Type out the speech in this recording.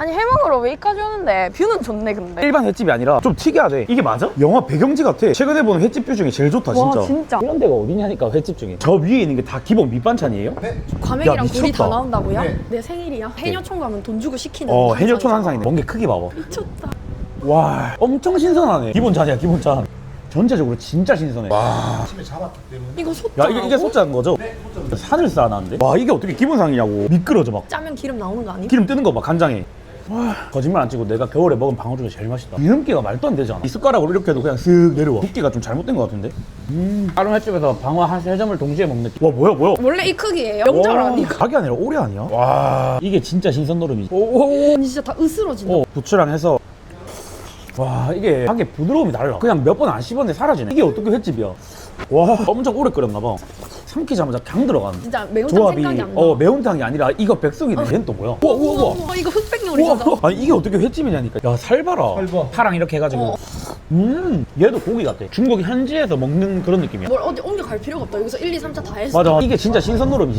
아니 해먹으러 왜이까지 오는데? 뷰는 좋네 근데. 일반 횟집이 아니라 좀 특이하대. 이게 맞아? 영화 배경지 같아. 최근에 본 횟집 뷰 중에 제일 좋다 진짜. 와 진짜. 이런 데가 어디냐니까 횟집 중에. 저 위에 있는 게 다 기본 밑반찬이에요? 과메기랑 야, 굴이 미쳤다. 다 나온다고요? 네. 내 생일이야? 해녀촌 가면 돈 주고 시키는 어. 해녀촌 한상이네. 멍게 크기 봐봐. 미쳤다. 와 엄청 신선하네. 기본 잔이야 기본 잔. 전체적으로 진짜 신선해. 와. 아침에 잡았기 때문에. 이거 소짜. 야 이게 이게 소짜인 거죠? 산을 쌓아놨는데? 와 이게 어떻게 기본상이냐고. 미끄러져 막. 짜면 기름 나오는 거 아니? 기름 뜨는 거봐 간장에 와 거짓말 안 치고 내가 겨울에 먹은 방어 중에 제일 맛있다. 기름기가 말도 안 되잖아. 이 숟가락으로 이렇게 해도 그냥 쓱 내려와. 굵기가 좀 잘못된 것 같은데? 음. 다른 횟집에서 방어 한 세 점을 동시에 먹는 느낌 와 뭐야 뭐야? 원래 이 크기예요. 명절 와, 아니고 닭이 아니라 오리 아니야? 와. 이게 진짜 신선 노름이지. 오오오. 진짜 다 으스러진다. 어, 부추랑 해서. 와 이게 닭의 부드러움이 달라. 그냥 몇 번 안 씹었는데 사라지네. 이게 어떻게 횟집이야? 와 엄청 오래 끓였나 봐 삼키자마자 강 들어가는 진짜 매운탕 조합이 생각이 안 나. 어 매운탕이 아니라 이거 백숙이네 얘는 또 뭐야 우와 우와 우와 어, 이거 흑백 우와, 요리잖아. 우와. 아니 이게 어떻게 횟집이냐니까 야 살 봐라 살 봐. 파랑 이렇게 해가지고 어. 음 얘도 고기 같아 중국 현지에서 먹는 그런 느낌이야 뭘 어디 옮겨 갈 필요가 없다. 여기서 1, 2, 3차 다 했어. 맞아 이게 진짜 신선 노름이지